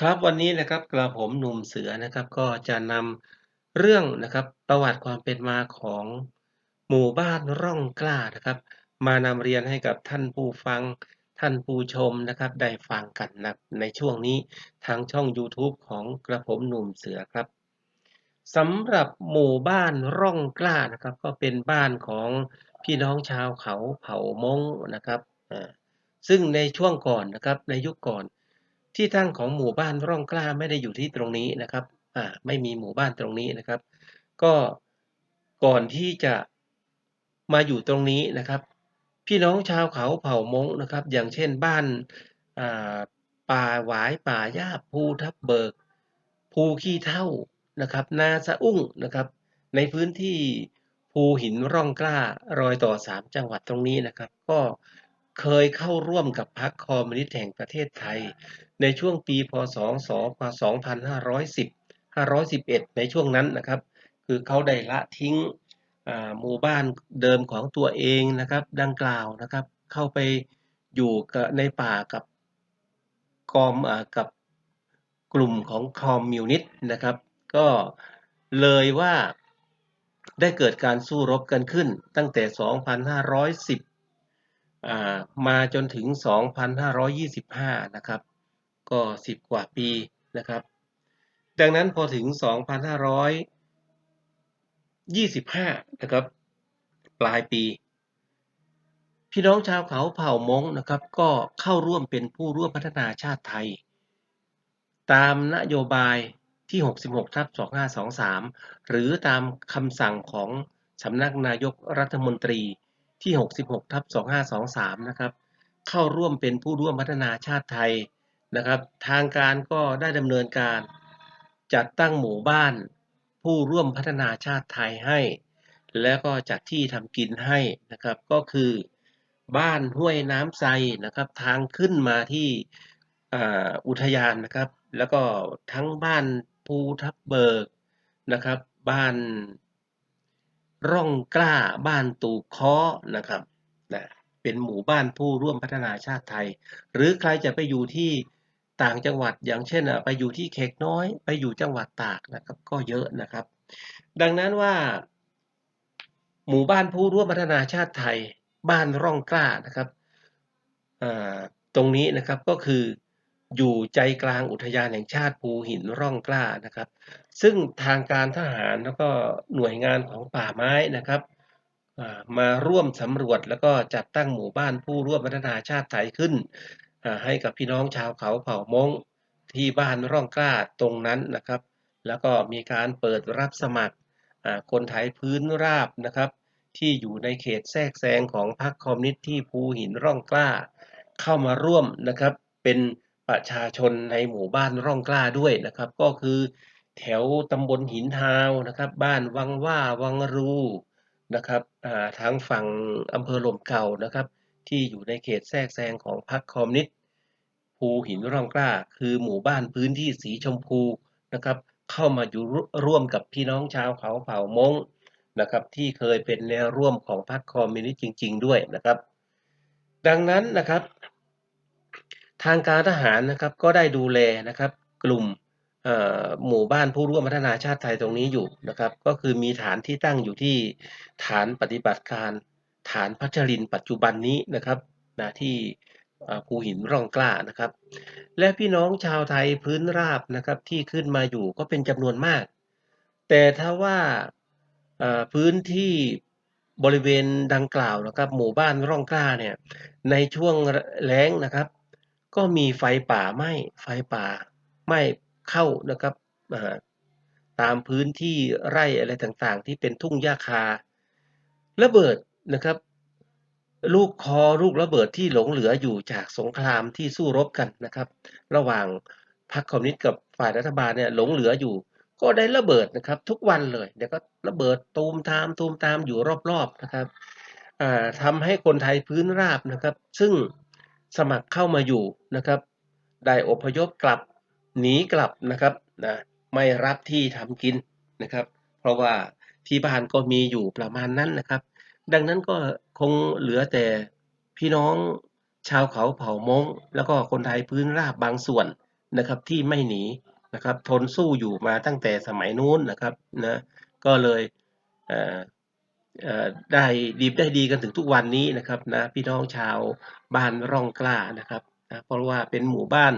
ครับวันนี้นะครับกระผมหนุ่มเสือนะครับก็จะนำเรื่องนะครับประวัติความเป็นมาของหมู่บ้านร่องกล้านะครับ มานำเรียนให้กับท่านผู้ฟังท่านผู้ชมนะครับได้ฟังกันนะในช่วงนี้ทางช่อง YouTube ของกระผมหนุ่มเสือครับสำหรับหมู่บ้านร่องกล้านะครับ ก็เป็นบ้านของพี่น้องชาวเขาเผ่ามงนะครับซึ่งในช่วงก่อนนะครับในยุคก่อน ที่ตั้งของหมู่บ้านร่องกล้าไม่ได้อยู่ที่ตรงนี้นะครับอ่าไม่มีหมู่บ้านตรงนี้นะครับ ก็ก่อนที่จะมาอยู่ตรงนี้นะครับ พี่น้องชาวเขาเผ่ามงนะครับ อย่างเช่นบ้านอ่าป่าหวายป่าหญ้าภูทับเบิก ภูขี้เท่านะครับ นาสะอุ้งนะครับ ในพื้นที่ภูหินร่องกล้ารอยต่อสามจังหวัดตรงนี้นะครับ ก็ เคยเข้าร่วมกับพรรคคอมมิวนิสต์แห่งประเทศไทย ในช่วงปีพศ2510 511 ในช่วงนั้นนะครับ คือเขาได้ละทิ้งหมู่บ้านเดิมของตัวเองนะครับ ดังกล่าวนะครับ เข้าไปอยู่ในป่ากับกอมอกับกลุ่มของคอมมิวนิสต์นะครับ ก็เลยว่าได้เกิดการสู้รบกันขึ้นตั้งแต่ 2510 มาจนถึง 2,525 นะครับ ก็ 10 กว่าปีนะครับ ดังนั้นพอถึง 2,525 นะครับ ปลายปี พี่น้องชาวเขาเผ่ามงนะครับ ก็เข้าร่วมเป็นผู้ร่วมพัฒนาชาติไทย ตามนโยบายที่ 66ทับ2523 หรือตามคำสั่งของสำนักนายกรัฐมนตรี ที่ 66ทับ2523 นะครับ เข้าร่วมเป็นผู้ร่วมพัฒนาชาติไทยนะครับ ทางการก็ได้ดำเนินการจัดตั้งหมู่บ้าน ผู้ร่วมพัฒนาชาติไทยให้ แล้วก็จัดที่ทำกินให้นะครับ ก็คือบ้านห้วยน้ำไซนะครับ ทางขึ้นมาที่ออุทยานนะครับ แล้วก็ทั้งบ้านภูทับเบิกนะครับ บ้าน ร่องกล้าบ้านตูเคาะนะครับนะเป็นหมู่บ้านผู้ร่วมพัฒนาชาติไทย หรือใครจะไปอยู่ที่ต่างจังหวัดอย่างเช่นอะไปอยู่ที่เขกน้อยไปอยู่จังหวัดตากนะครับก็เยอะนะครับ ดังนั้นว่าหมู่บ้านผู้ร่วมพัฒนาชาติไทย บ้านร่องกล้านะครับอ่าตรงนี้นะครับก็คือ อยู่ใจกลางอุทยานแห่งชาติภูหินร่องกล้านะครับ ซึ่งทางการทหารแล้วก็หน่วยงานของป่าไม้นะครับมาร่วมสำรวจแล้วก็จัดตั้งหมู่บ้านผู้ร่วมพัฒนาชาติไทยขึ้น ให้กับพี่น้องชาวเขาเผ่ามงที่บ้านร่องกล้าตรงนั้นนะครับ แล้วก็มีการเปิดรับสมัครคนไทยพื้นราบนะครับ ที่อยู่ในเขตแทรกแซงของพรรคคอมมิวนิสต์ที่ภูหินร่องกล้า เข้ามาร่วมนะครับเป็น ประชาชนในหมู่บ้านร่องกล้าด้วยนะครับ ก็คือแถวตำบลหินทาวนะครับ บ้านวังว่าวังรูนะครับทางฝั่งอำเภอหล่มเก่านะครับ ที่อยู่ในเขตแทรกแซงของพรรคคอมมิวนิสต์ภูหินร่องกล้า คือหมู่บ้านพื้นที่สีชมพูนะครับ เข้ามาอยู่ร่วมกับพี่น้องชาวเขาเผ่ามงนะครับ ที่เคยเป็นแนวร่วมของพรรคคอมมิวนิสต์จริง ๆ ด้วยนะครับ ดังนั้นนะครับ ทางการทหารนะครับก็ได้ดูแลนะครับกลุ่มหมู่บ้านผู้ร่วมพัฒนาชาติไทยตรงนี้อยู่นะครับ ก็คือมีฐานที่ตั้งอยู่ที่ฐานปฏิบัติการ ฐานพัชรินปัจจุบันนี้นะครับนะที่ภูหินร่องกล้านะครับ และพี่น้องชาวไทยพื้นราบนะครับที่ขึ้นมาอยู่ก็เป็นจำนวนมาก แต่ถ้าว่าพื้นที่บริเวณดังกล่าวนะครับ หมู่บ้านร่องกล้าเนี่ยในช่วงแล้งนะครับ ก็มีไฟป่าไหม้ไฟป่าไหม้เข้านะครับอ่าตามพื้นที่ไร่อะไรต่างๆ ที่เป็นทุ่งหญ้าคาระเบิดนะครับ ลูกคอลูกระเบิดที่หลงเหลืออยู่จากสงครามที่สู้รบกันนะครับ ระหว่างพรรคคอมมิวนิสต์กับฝ่ายรัฐบาลเนี่ยหลงเหลืออยู่ ก็ได้ระเบิดนะครับ ทุกวันเลยเดี๋ยวก็ระเบิดตูมตามตูมตามอยู่รอบๆนะครับอ่าทำให้คนไทยพื้นราบนะครับ ซึ่ง สมัครเข้ามาอยู่นะครับ ได้อพยพกลับหนีกลับนะครับนะไม่รับที่ทำกินนะครับ เพราะว่าที่บ้านก็มีอยู่ประมาณนั้นนะครับ ดังนั้นก็คงเหลือแต่พี่น้องชาวเขาเผ่ามงแล้วก็คนไทยพื้นราบบางส่วนนะครับที่ไม่หนีนะครับ ทนสู้อยู่มาตั้งแต่สมัยนู้นนะครับนะก็เลยเได้ดีได้ดีกันถึงทุกวันนี้นะครับนะพี่น้องชาวบ้านร่องกล้านะครับนะเพราะว่าเป็นหมู่บ้าน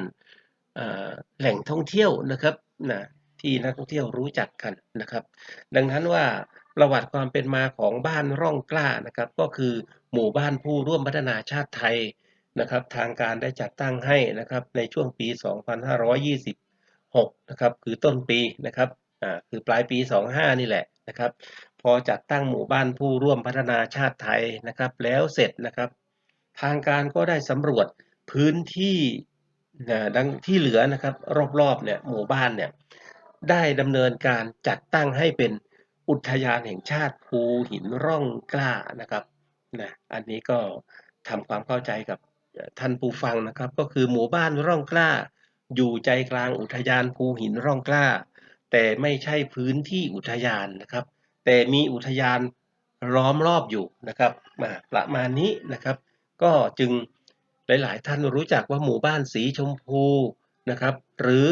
แหล่งท่องเที่ยวนะครับนะที่นักท่องเที่ยวรู้จักกันนะครับ ดังนั้นว่าประวัติความเป็นมาของบ้านร่องกล้านะครับก็คือหมู่บ้านผู้ร่วมพัฒนาชาติไทยนะครับทางการได้จัดตั้งให้นะครับในช่วงปี 2526 นะครับคือต้นปีนะครับอ่าคือปลายปี 25 นี่แหละนะครับ อจัดตั้งหมู่บ้านผู้ร่วมพัฒนาชาติไทยนะครับ แล้วเสร็จนะครับ ทางการก็ได้สำรวจพื้นที่นะดังที่เหลือนะครับรอบๆเนี่ยหมู่บ้านเนี่ยได้ดำเนินการจัดตั้งให้เป็นอุทยานแห่งชาติภูหินร่องกล้านะครับนะอันนี้ก็ทำความเข้าใจกับท่านผู้ฟังนะครับ ก็คือหมู่บ้านร่องกล้า อยู่ใจกลางอุทยานภูหินร่องกล้า แต่ไม่ใช่พื้นที่อุทยานนะครับ แต่มีอุทยานล้อมรอบอยู่นะครับมาประมาณนี้นะครับ ก็จึงหลาย ๆ ท่านรู้จักว่าหมู่บ้านสีชมพูนะครับ หรือ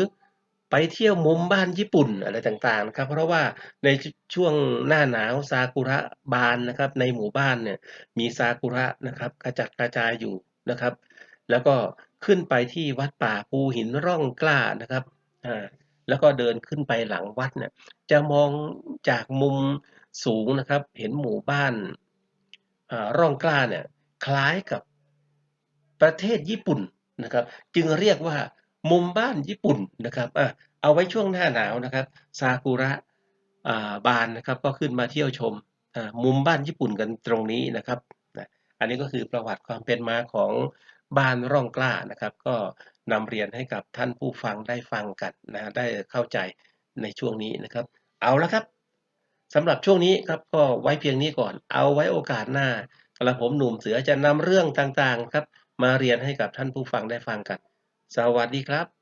ไปเที่ยวมุมบ้านญี่ปุ่นอะไรต่างๆนะครับ เพราะว่าในช่วงหน้าหนาวซากุระบานนะครับ ในหมู่บ้านเนี่ยมีซากุระนะครับกระจัดกระจายอยู่นะครับ แล้วก็ขึ้นไปที่วัดป่าภูหินร่องกล้านะครับอ่า แล้วก็เดินขึ้นไปหลังวัดเนี่ยจะมองจากมุมสูงนะครับ เห็นหมู่บ้านร่องกล้าเนี่ยคล้ายกับประเทศญี่ปุ่นนะครับ จึงเรียกว่ามุมบ้านญี่ปุ่นนะครับอะเอาไว้ช่วงหน้าหนาวนะครับซากุระาบานนะครับ ก็ขึ้นมาเที่ยวชมมุมบ้านญี่ปุ่นกันตรงนี้นะครับอันนี้ก็คือประวัติความเป็นมาของบ้านร่องกล้านะครับ ก็ นำเรียนให้กับท่านผู้ฟังได้ฟังกันนะได้เข้าใจในช่วงนี้นะครับ เอาละครับสำหรับช่วงนี้ครับก็ไว้เพียงนี้ก่อน เอาไว้โอกาสหน้ากระผมหนุ่มเสือจะนำเรื่องต่างๆครับ มาเรียนให้กับท่านผู้ฟังได้ฟังกัน สวัสดีครับ